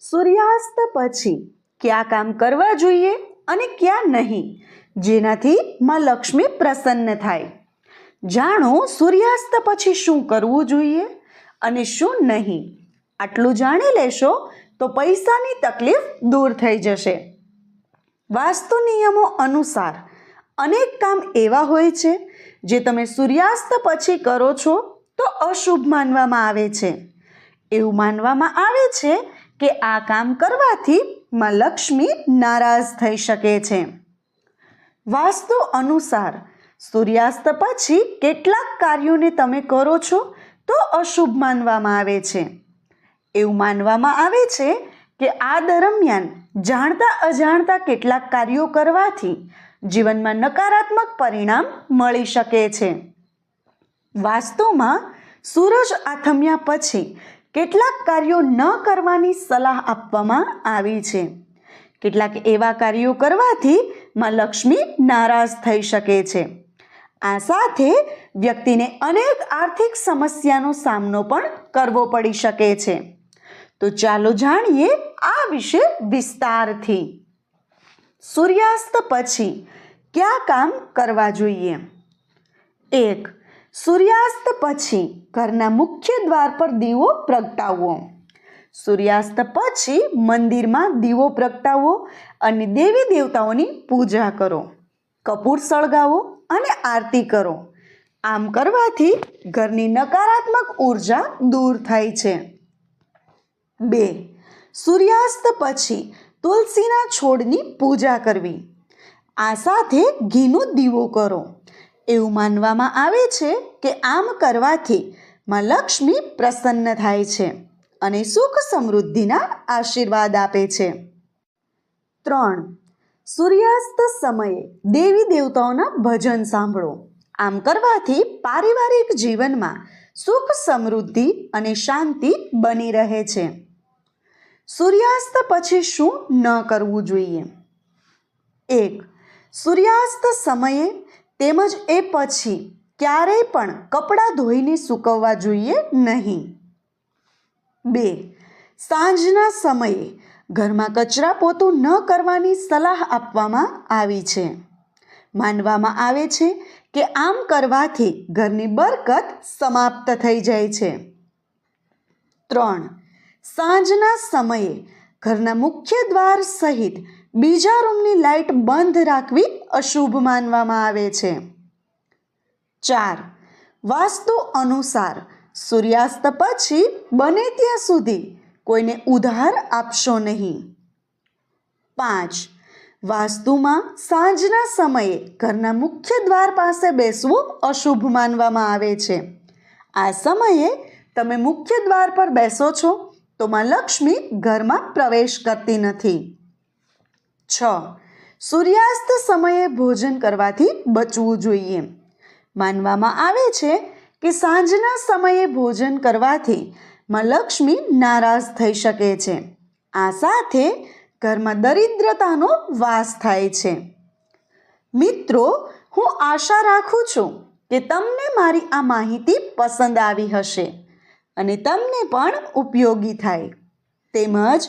સૂર્યાસ્ત પછી કયા કામ કરવા જોઈએ અને ક્યાં નહીં? જેનાથી માં લક્ષ્મી પ્રસન્ન થાય. જાણો સૂર્યાસ્ત પછી શું કરવું જોઈએ અને શું નહીં? આટલું જાણી લેશો તો પૈસાની તકલીફ દૂર થઈ જશે. વાસ્તુ નિયમો અનુસાર અનેક કામ એવા હોય છે જે તમે સૂર્યાસ્ત પછી કરો છો તો અશુભ માનવામાં આવે છે. એવું માનવામાં આવે છે કે આ કામ કરવાથી માં લક્ષ્મી નારાજ થઈ શકે છે. વાસ્તુ અનુસાર સૂર્યાસ્ત પછી કેટલાક કાર્યોને તમે કરો છો તો અશુભ માનવામાં આવે છે. એવું માનવામાં આવે છે કે આ દરમિયાન જાણતા અજાણતા કેટલાક કાર્યો કરવાથી જીવનમાં નકારાત્મક પરિણામ મળી શકે છે. વાસ્તુમાં સૂરજ આથમ્યા પછી કેટલાક કાર્યો ન કરવાની સલાહ આપવામાં આવી છે. કેટલાક એવા કાર્યો કરવાથી માં લક્ષ્મી નારાજ થઈ શકે છે. આ સાથે વ્યક્તિને અનેક આર્થિક સમસ્યાનો સામનો પણ કરવો પડી શકે છે. તો ચાલો જાણીએ આ વિશે વિસ્તારથી. સૂર્યાસ્ત પછી કયા કામ કરવા જોઈએ? એક સૂર્યાસ્ત પછી ઘરના મુખ્ય દ્વાર પર દીવો પ્રગટાવવો. સૂર્યાસ્ત પછી મંદિરમાં દીવો પ્રગટાવો અને દેવી દેવતાઓની પૂજા કરો. કપૂર સળગાવો અને આરતી કરો. આમ કરવાથી ઘરની નકારાત્મક ઊર્જા દૂર થાય છે. બે, સૂર્યાસ્ત પછી તુલસીના છોડની પૂજા કરવી. આ સાથે ઘીનો દીવો કરો. એવું માનવામાં આવે છે કે આમ કરવાથી માં લક્ષ્મી પ્રસન્ન થાય છે અને સુખ સમૃદ્ધિના આશીર્વાદ આપે છે. ત્રણ. સૂર્યાસ્ત સમયે દેવી દેવતાઓના ભજન સાંભળો. આમ કરવાથી પારિવારિક જીવનમાં સુખ સમૃદ્ધિ અને શાંતિ બની રહે છે. સૂર્યાસ્ત પછી શું ન કરવું જોઈએ? એક. સૂર્યાસ્ત સમયે તેમજ એ પછી ક્યારેય પણ કપડાં ધોઈને સૂકવવા જોઈએ નહીં. બે, સાંજના સમયે ઘરમાં કચરા પોતું ન કરવાની સલાહ આપવામાં આવી છે. માનવામાં આવે છે કે આમ કરવાથી ઘરની બરકત સમાપ્ત થઈ જાય છે. ત્રણ, સાંજના સમયે ઘરના મુખ્ય દ્વાર સહિત બીજા રૂમની લાઇટ બંધ રાખવી અશુભ માનવામાં આવે છે. ચાર, વાસ્તુ અનુસાર સૂર્યાસ્ત પછી બને ત્યાં સુધી કોઈને ઉધાર આપશો નહીં. પાંચ, વાસ્તુમાં સાંજના સમયે ઘરના મુખ્ય દ્વાર પાસે બેસવું અશુભ માનવામાં આવે છે. આ સમયે તમે મુખ્ય દ્વાર પર બેસો છો તો માં લક્ષ્મી ઘરમાં પ્રવેશ કરતી નથી. છ. સૂર્યાસ્ત સમયે ભોજન કરવાથી બચવું જોઈએ. માનવામાં આવે છે કે સાંજના સમયે ભોજન કરવાથી માં નારાજ થઈ શકે છે. આ સાથે ઘરમાં દરિદ્રતાનો વાસ થાય છે. મિત્રો, હું આશા રાખું છું કે તમને મારી આ માહિતી પસંદ આવી હશે અને તમને પણ ઉપયોગી થાય. તેમજ